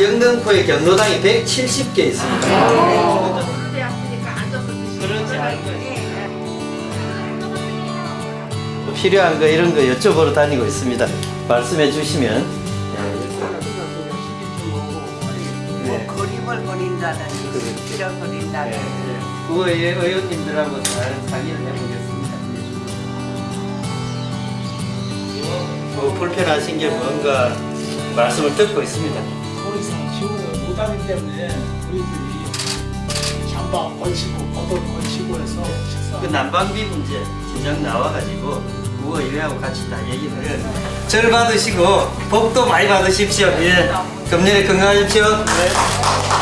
영등포에 경로당이 170개 있습니다. 예, 예. 필요한 거 이런 거 여쭤보러 다니고 있습니다. 말씀해 주시면 네. 뭐 그림을 그린다든지 필을 그린다든지 구의회 의원님들하고 잘 상의를 해보겠습니다. 뭐 불편하신 게 뭔가 말씀을 듣고 있습니다. 더 이상 지원을 못하기 때문에 우리들이 잠바 걸치고 겉옷 걸치고 해서 식사 그 난방비 문제 진작 나와가지고 구의회하고 같이 다 얘기를 해요. 절 받으시고 복도 많이 받으십시오. 예. 금년에 건강하십시오. 네.